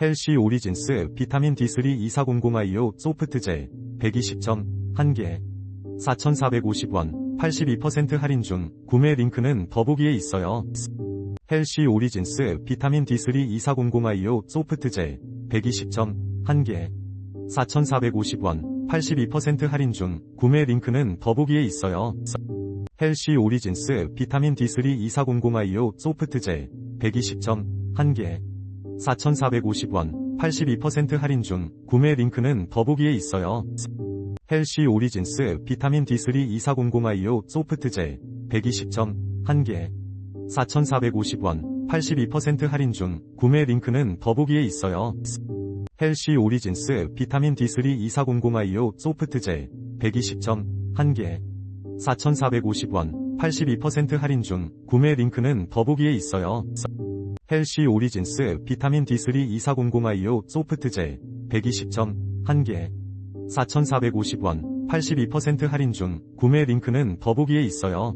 헬시 오리진스 비타민 D3 2400IO 소프트젤 120점 1개 4,450원 82% 할인 중 구매 링크는 더보기에 있어요. 헬시 오리진스 비타민 D3 2400IO 소프트젤 120점 1개 4,450원 82% 할인 중 구매 링크는 더보기에 있어요. 헬시 오리진스 비타민 D3 2400IO 소프트젤 120점 1개 4,450원 82% 할인 중 구매 링크는 더보기에 있어요. 헬시 오리진스 비타민 D3 2400IO 소프트젤 120점 1개 4,450원 82% 할인 중 구매 링크는 더보기에 있어요. 헬시 오리진스 비타민 D3 2400IO 소프트젤 120점 1개 4,450원 82% 할인 중 구매 링크는 더보기에 있어요. 헬시 오리진스 비타민 D3 2400IO 소프트젤 120점 1개 4,450원 82% 할인 중 구매 링크는 더보기에 있어요.